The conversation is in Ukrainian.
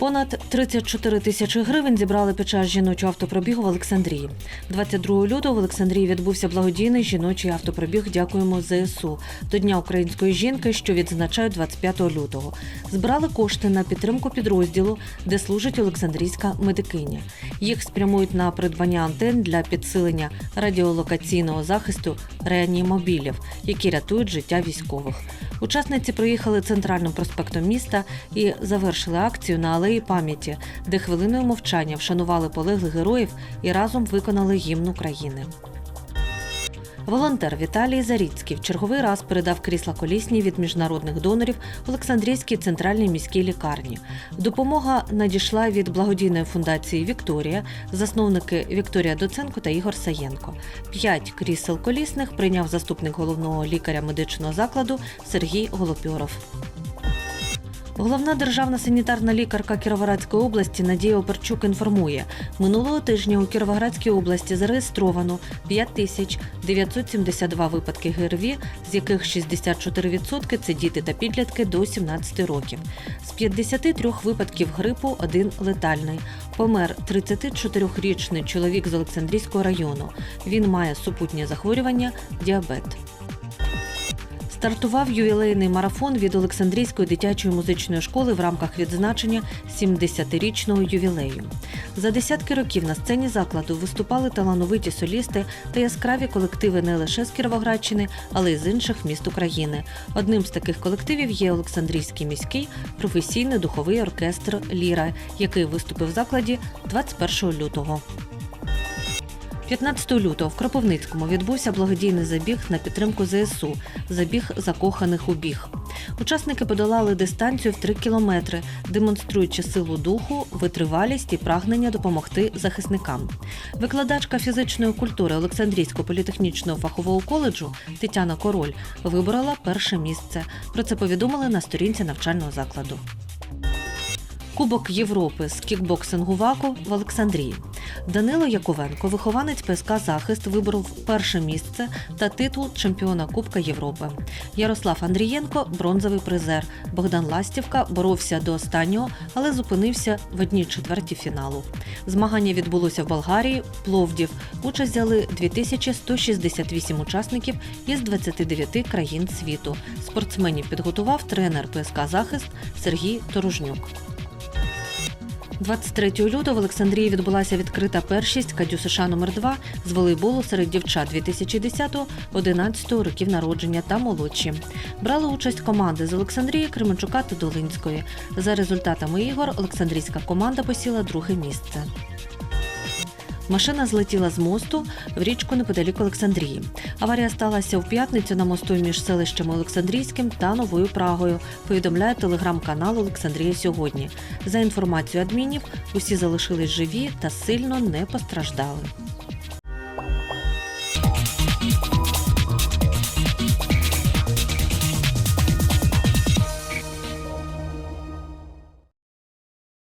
Понад 34 тисячі гривень зібрали під час жіночого автопробігу в Олександрії. 22 лютого в Олександрії відбувся благодійний жіночий автопробіг. Дякуємо ЗСУ до Дня української жінки, що відзначають 25 лютого. Збирали кошти на підтримку підрозділу, де служить Олександрійська медикиня. Їх спрямують на придбання антенн для підсилення радіолокаційного захисту реанімобілів, які рятують життя військових. Учасниці проїхали центральним проспектом міста і завершили акцію на алеї пам'яті, де хвилиною мовчання вшанували полеглих героїв і разом виконали гімн України. Волонтер Віталій Заріцький в черговий раз передав крісла колісні від міжнародних донорів Олександрійській центральній міській лікарні. Допомога надійшла від благодійної фундації Вікторія, засновники Вікторія Доценко та Ігор Саєнко. П'ять крісел колісних прийняв заступник головного лікаря медичного закладу Сергій Голопьоров. Головна державна санітарна лікарка Кіровоградської області Надія Оперчук інформує, минулого тижня у Кіровоградській області зареєстровано 5972 випадки ГРВІ, з яких 64% – це діти та підлітки до 17 років. З 53 випадків грипу один летальний. Помер 34-річний чоловік з Олександрійського району. Він має супутнє захворювання діабет. Стартував ювілейний марафон від Олександрійської дитячої музичної школи в рамках відзначення 70-річного ювілею. За десятки років на сцені закладу виступали талановиті солісти та яскраві колективи не лише з Кіровоградщини, але й з інших міст України. Одним з таких колективів є Олександрійський міський професійний духовий оркестр Ліра, який виступив в закладі 21 лютого. 15 лютого в Кропивницькому відбувся благодійний забіг на підтримку ЗСУ забіг закоханих у біг. Учасники подолали дистанцію в 3 кілометри, демонструючи силу духу, витривалість і прагнення допомогти захисникам. Викладачка фізичної культури Олександрійського політехнічного фахового коледжу Тетяна Король виборола перше місце. Про це повідомили на сторінці навчального закладу. Кубок Європи з кікбоксингу ВАКу в Олександрії. Данило Яковенко, вихованець ПСК Захист, виборов перше місце та титул чемпіона Кубка Європи. Ярослав Андрієнко бронзовий призер. Богдан Ластівка боровся до останнього, але зупинився в одній четверті фіналу. Змагання відбулося в Болгарії, Пловдів. Участь взяли 2168 учасників із 29 країн світу. Спортсменів підготував тренер ПСК Захист Сергій Торожнюк. 23 лютого в Олександрії відбулася відкрита першість Кадю США номер 2 з волейболу серед дівчат 2010-11 років народження та молодші. Брали участь команди з Олександрії, Кременчука та Долинської. За результатами ігор Олександрійська команда посіла друге місце. Машина злетіла з мосту в річку неподалік Олександрії. Аварія сталася в п'ятницю на мосту між селищами Олександрійським та Новою Прагою. Повідомляє телеграм-канал Олександрія сьогодні. За інформацією адмінів, усі залишились живі та сильно не постраждали.